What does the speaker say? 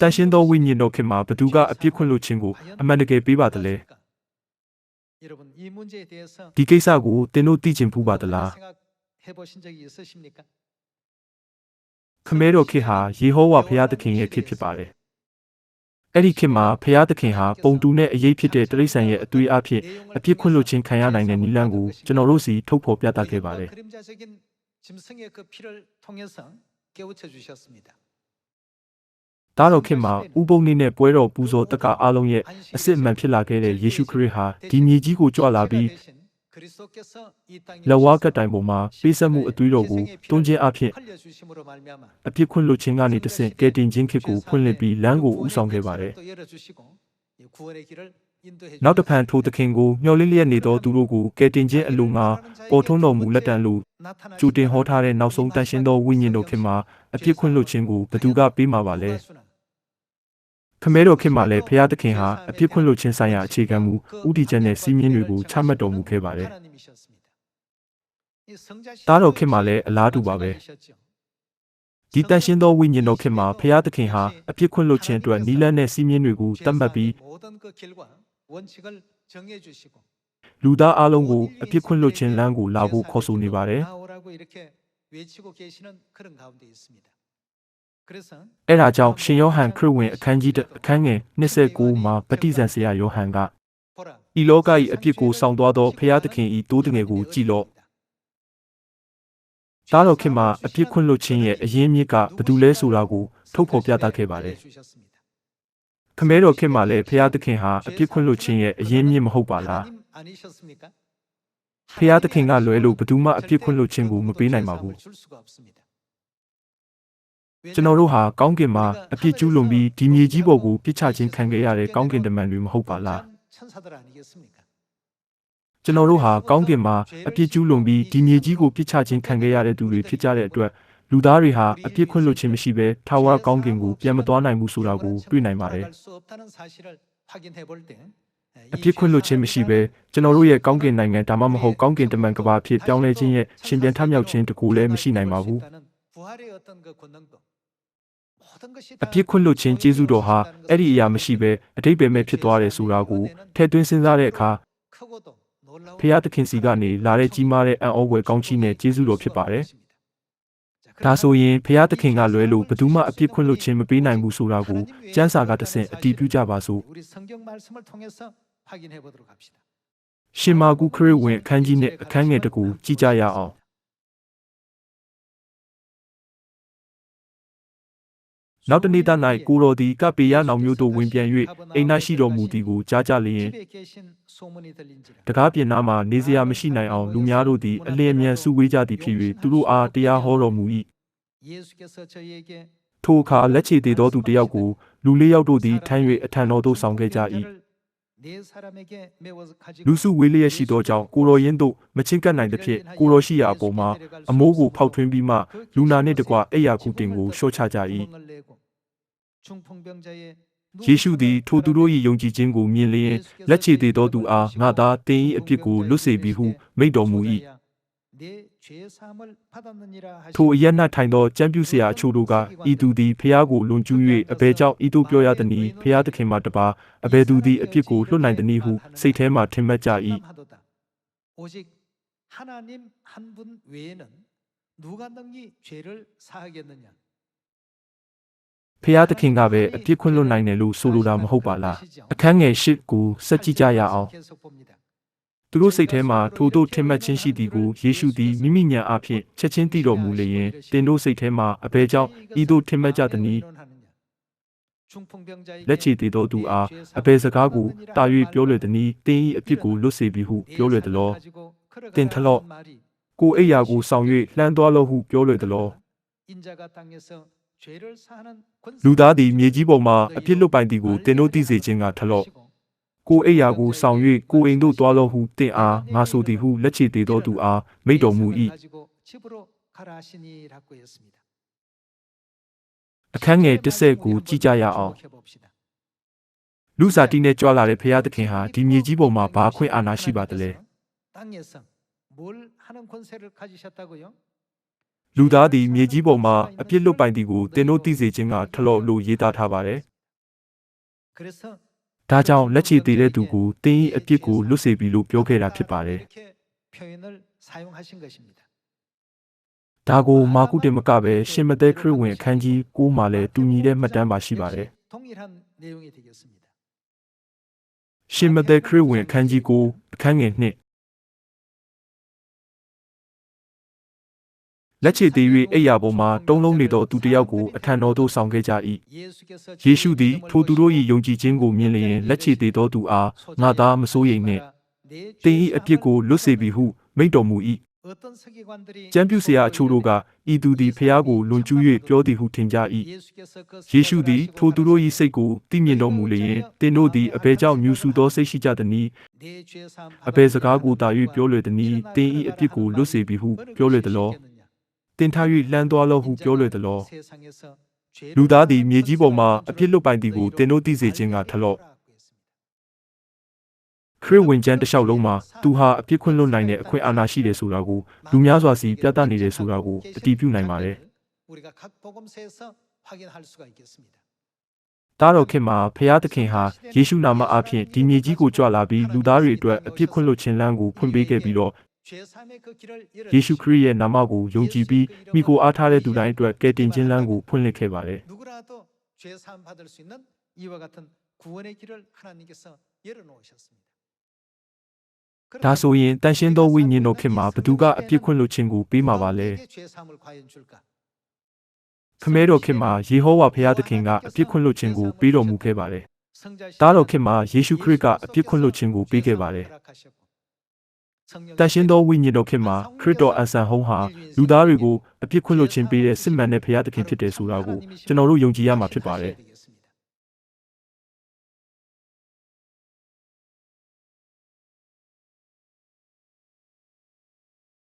တန်ရှင်းသောဝိညာဉ်တော်ခင်မှာဘသူကအပြစ်ခွင့်လွှတ်ခြင်းကိုအမှန်တကယ်ပေးပါသလဲဒီကိစ္စကိုသင်တို့သိချင်ဖူးပါသလားခမဲတော်ခေဟာယေဟောဝါဘုရားသခင်ရဲ့ခေဖြစ်ပါတယ်အဲ့ဒီခေတ်မှာဘုရားသခင်ဟာပုံတူနဲ့အရေးဖြစ်တဲ့တရိษံရဲ့အသွေးအဖြစ်အပြစ်ခွင့်လွှတ်ခြင်းခံရနိုင်တဲ့နိလန့်ကိုကျွန်တော်တို့စီထုတ်ဖော်ပြသခဲ့ပါတယ် ဒါတော်ခင်မှာဥပုံနေ့နဲ့ပွဲတော်ပူဇော်တက္ကအားလုံးရဲ့အစစ်အမှန်ဖြစ်လာခဲ့တဲ့ယေရှုခရစ်ဟာဒီမြေကြီးကိုကြွလာပြီးလဝါကတိုင်ပေါ်မှာပေးဆက်မှုအသွေးတော်ကိုတွန်းခြင်းအဖြစ်အပြစ်ခွင့်လွတ်ခြင်းကနေတဆင့်ကယ်တင်ခြင်းခေတ်ကိုဖွင့်လှစ်ပြီးလမ်းကိုဥဆောင်ခဲ့ပါတယ်။နောက်တစ်ဖန်ထိုသခင်ကိုမျှော်လင့်လျက်နေသောသူတို့ကိုကယ်တင်ခြင်းအလိုငါပေါ်ထွန်းတော်မူလက်တန်လို့ကြူတင်ဟောထားတဲ့နောက်ဆုံးတန်ရှင်းသောဝိညာဉ်တော်ခင်မှာအပြစ်ခွင့်လွတ်ခြင်းကိုဘသူကပေးမှာပါလဲ။ ခမဲတော်ခင်မှာလည်းဖျားသခင်ဟာအပြစ်ခွင့်လွတ်ခြင်းဆိုင်ရာအခြေခံမူဥတီချက်နဲ့စီးမြင်တွေကိုချမှတ်တော်မူခဲ့ပါတယ် သားတော်ခင်မှာလည်းအလားတူပါပဲ ဒီတန်ရှင်းသောဝိညာဉ်တော်ခင်မှာဖျားသခင်ဟာအပြစ်ခွင့်လွတ်ခြင်းအတွက်နီလန်းနဲ့စီးမြင်တွေကိုတတ်မှတ်ပြီး 모든 그 길과 원칙을 정해 주시고 လူသားအလုံးကိုအပြစ်ခွင့်လွတ်ခြင်းလမ်းကိုလာဖို့ခေါ်ဆိုနေပါတယ် 나오라고 이렇게 외치고 계시는 그런 가운데 있습니다. အဲ့ဒါကြောင့်ရှင်ယောဟန်ခရစ်ဝင်အခန်းကြီးတစ်အခန်းငယ်29မှာဗတိဇံဆရာယောဟန်ကဤလောက၏အပြစ်ကိုဆောင်သွားသောဖျားသခင်၏တိုးတငယ်ကိုကြည်လော့။သားတော်ခင်မှာအပြစ်ခွင့်လွတ်ခြင်းရဲ့အရင်းမြစ်ကဘယ်သူလဲဆိုတာကိုထုတ်ဖော်ပြသခဲ့ပါတယ်။ခမဲတော်ခင်မှာလည်းဖျားသခင်ဟာအပြစ်ခွင့်လွတ်ခြင်းရဲ့အရင်းမြစ်မဟုတ်ပါလား။ဖျားသခင်ကလွဲလို့ဘယ်သူမှအပြစ်ခွင့်လွတ်ခြင်းကိုမပေးနိုင်ပါဘူး။ ကျွန်တော်တို့ဟာကောင်းကင်မှာအပြစ်ကျူးလွန်ပြီးဒီမြေကြီးပေါ်ကိုပြစ်ချခြင်းခံခဲ့ရတဲ့ကောင်းကင်တမန်တွေမဟုတ်ပါလားကျွန်တော်တို့ဟာကောင်းကင်မှာအပြစ်ကျူးလွန်ပြီးဒီမြေကြီးကိုပြစ်ချခြင်းခံခဲ့ရတဲ့သူတွေဖြစ်ကြတဲ့အတွက်လူသားတွေဟာအပြစ်ခွင့်လွတ်ခြင်းမရှိဘဲထာဝရကောင်းကင်ကိုပြန်မသွားနိုင်ဘူးဆိုတာကိုတွေ့နိုင်ပါတယ်အပြစ်ခွင့်လွတ်ခြင်းမရှိဘဲကျွန်တော်တို့ရဲ့ကောင်းကင်နိုင်ငံဒါမှမဟုတ်ကောင်းကင်တမန်ကဘာဖြစ်ပြောင်းလဲခြင်းရဲ့ရှင်ပြန်ထမြောက်ခြင်းတကူလည်းမရှိနိုင်ပါဘူး အပြစ်ခွင့်လွတ်ခြင်းကျေးဇူးတော်ဟာအဲ့ဒီအရာမရှိဘဲအတိတ်ပဲမဲ့ဖြစ်သွားတယ်ဆိုတာကိုထည့်သွင်းစဉ်းစားတဲ့အခါဖျားသခင်စီကနေလာတဲ့ကြီးမားတဲ့အံ့ဩဖွယ်ကောင်းချီးနဲ့ကျေးဇူးတော်ဖြစ်ပါတယ်။ဒါဆိုရင်ဖျားသခင်ကလွဲလို့ဘယ်သူမှအပြစ်ခွင့်လွတ်ခြင်းမပေးနိုင်ဘူးဆိုတာကိုကျမ်းစာကတဆင့်အတည်ပြုကြပါစို့။ရှင်မာကုခရစ်ဝင်အခန်းကြီးနဲ့အခန်းငယ်တကူကြည့်ကြရအောင်။ နောက်တနေ့သား၌ကိုတော်သည်ကပေရနောင်မျိုးတို့ဝင်ပြန်၍အိမ်၌ရှိတော်မူသည်ကိုကြားကြလျင်တကားပြင်နာမှနေစရာမရှိနိုင်အောင်လူများတို့သည်အလျင်မြန်စုဝေးကြသည်ဖြစ်၍သူတို့အားတရားဟောတော်မူ၏ထိုအခါလက်ချေသေးသောသူတယောက်ကိုလူလေးယောက်တို့သည်ထမ်း၍အထံတော်သို့ဆောင်ခဲ့ကြ၏ လူစုဝေးလျက်ရှိသောကြောင့်ကိုရောရင်းတို့မချင်းကပ်နိုင်သဖြင့်ကိုရောရှိရာအပေါ်မှာအမိုးကိုဖောက်ထွင်းပြီးမှလူနာနှင့်တကွအိယာခုတင်ကိုရှော့ချကြ၏ယေရှုသည်ထိုသူတို့၏ယုံကြည်ခြင်းကိုမြင်လျင်လက်ချေသေးသောသူအားငါသားသင်၏အပြစ်ကိုလွတ်စေပြီဟုမိန့်တော်မူ၏ ထိုအရ၌ထိုင်သောကျမ်းပြူဆရာအချို့တို့ကဤသူသည်ဖျားကိုလွန်ကျူး၍အဘယ်ကြောင့်ဤသို့ပြောရသနည်းဖျားသခင်မှတပါအဘယ်သူသည်အပြစ်ကိုလွတ်နိုင်သနည်းဟုစိတ်ထဲမှထင်မှတ်ကြ၏ဖျားသခင်ကပဲအပြစ်ခွင့်လွတ်နိုင်တယ်လို့ဆိုလိုတာမဟုတ်ပါလားအခန်းငယ်၈ကိုစက်ကြည့်ကြရအောင် သူတို့စိတ်ထဲမှာထိုတို့ထင်မှတ်ခြင်းရှိသည်ကိုယေရှုသည်မိမိညာအဖြစ်ချက်ချင်းသိတော်မူလျင်တင်တို့စိတ်ထဲမှာအဘယ်ကြောင့်ဤသို့ထင်မှတ်ကြသနည်းလက်ချေသေးသောသူအားအဘယ်စကားကိုတာ၍ပြောလွယ်သည်။တင်း၏အပြစ်ကိုလွတ်စေပြီဟုပြောလွယ်သလော။တင်ထလော့ကိုအိယာကိုဆောင်၍လှမ်းသွားလောဟုပြောလွယ်သလော။လူသားသည်မြေကြီးပေါ်မှအပြစ်လွတ်ပိုင်သည်ကိုတင်တို့သိစေခြင်းကထလော့။ ကိုအိယာကိုဆောင်၍ကိုအိမ်တို့သွားလောဟုတင့်အားငါဆိုသည်ဟုလက်ချေသေးသောသူအားမိတ်တော်မူ၏အခန်းငယ်၁ကိုကြည့်ကြရအောင်လူစားတီးနဲ့ကြွာလာတဲ့ဖရာသခင်ဟာဒီမြေကြီးပေါ်မှာဘာခွင့်အာဏာရှိပါသလဲလူသားဒီမြေကြီးပေါ်မှာအပြစ်လွတ်ပိုင်သည်ကိုသင်တို့သိစေခြင်းကထလော့လို့ရေးသားထားပါတယ် ။ဒါကြောင့်လက်ချေသေးတဲ့သူကိုတင်း၏အပြစ်ကိုလွတ်စေပြီလို့ပြောခဲ့တာဖြစ်ပါတယ်။ဒါကိုမာကုတင်မကပဲရှင်မသက်ခရစ်ဝင်အခန်းကြီး9မှာလည်းတူညီတဲ့မှတ်တမ်းပါရှိပါတယ်။ရှင်မသက်ခရစ်ဝင်အခန်းကြီး9အခန်းငယ်2 လက်ချေသေး၍အိယာပေါ်မှတုံးလုံးနေသောသူတစ်ယောက်ကိုအထံတော်သို့ဆောင်ခဲ့ကြ၏ယေရှုသည်ထိုသူတို့၏ယုံကြည်ခြင်းကိုမြင်လျင်လက်ချေသေးသောသူအားငါသားမစိုးရိမ်နှင့်သင်၏အပြစ်ကိုလွတ်စေပြီဟုမိန့်တော်မူ၏ကျမ်းပြုဆရာအချို့တို့ကဤသူသည်ဖျားကိုလွန်ကျူး၍ပြောသည်ဟုထင်ကြ၏ယေရှုသည်ထိုသူတို့၏စိတ်ကိုသိမြင်တော်မူလျင်သင်တို့သည်အဘယ်ကြောင့်မြူဆူသောစိတ်ရှိကြသနည်းအဘယ်စကားကိုသာ၍ပြောလွယ်သနည်းသင်၏အပြစ်ကိုလွတ်စေပြီဟုပြောလွယ်သလော တင်ထား၍လှမ်းသွားလောဟုပြောလွယ်သလောလူသားသည်မြေကြီးပေါ်မှအပြစ်လွတ်ပိုင်သည်ကိုတင်တို့သိစေခြင်းကထလော့ခရစ်ဝင်ကျမ်းတစ်လျှောက်လုံးမှာသူဟာအပြစ်ခွင့်လွတ်နိုင်တဲ့အခွင့်အာဏာရှိတယ်ဆိုတာကိုလူများစွာစီပြသနေတယ်ဆိုတာကိုအတည်ပြုနိုင်ပါတယ်။တားတော်ခင်မှာဖျားသခင်ဟာယေရှုနာမအားဖြင့်ဒီမြေကြီးကိုကြွလာပြီးလူသားတွေအတွက်အပြစ်ခွင့်လွတ်ခြင်းလမ်းကိုဖွင့်ပေးခဲ့ပြီးတော့ ယေရှုခရစ်ရဲ့နာမကိုယုံကြည်ပြီးမိကိုအားထားတဲ့သူတိုင်းအတွက်ကယ်တင်ခြင်းလမ်းကိုဖွင့်လှစ်ခဲ့ပါတယ်။ဒါဆိုရင်တန်ရှင်းသောဝိညာဉ်တော်ခင်မှာဘသူကအပြစ်ခွင့်လွှတ်ခြင်းကိုပေးမှာပါလဲ။ခမဲတော်ခင်မှာယေဟောဝါဖျားသခင်ကအပြစ်ခွင့်လွှတ်ခြင်းကိုပေးတော်မူခဲ့ပါတယ်။တားတော်ခင်မှာယေရှုခရစ်ကအပြစ်ခွင့်လွှတ်ခြင်းကိုပေးခဲ့ပါတယ်။ တန်ရှင်းသောဝိညာဉ်တော်ခင်မှာခရစ်တော်အန်ဆန်ဟုံးဟာလူသားတွေကိုအပြစ်ခွင့်လွတ်ခြင်းပေးတဲ့စစ်မှန်တဲ့ဖျားသခင်ဖြစ်တယ်ဆိုတာကိုကျွန်တော်တို့ယုံကြည်ရမှာဖြစ်ပါတယ်။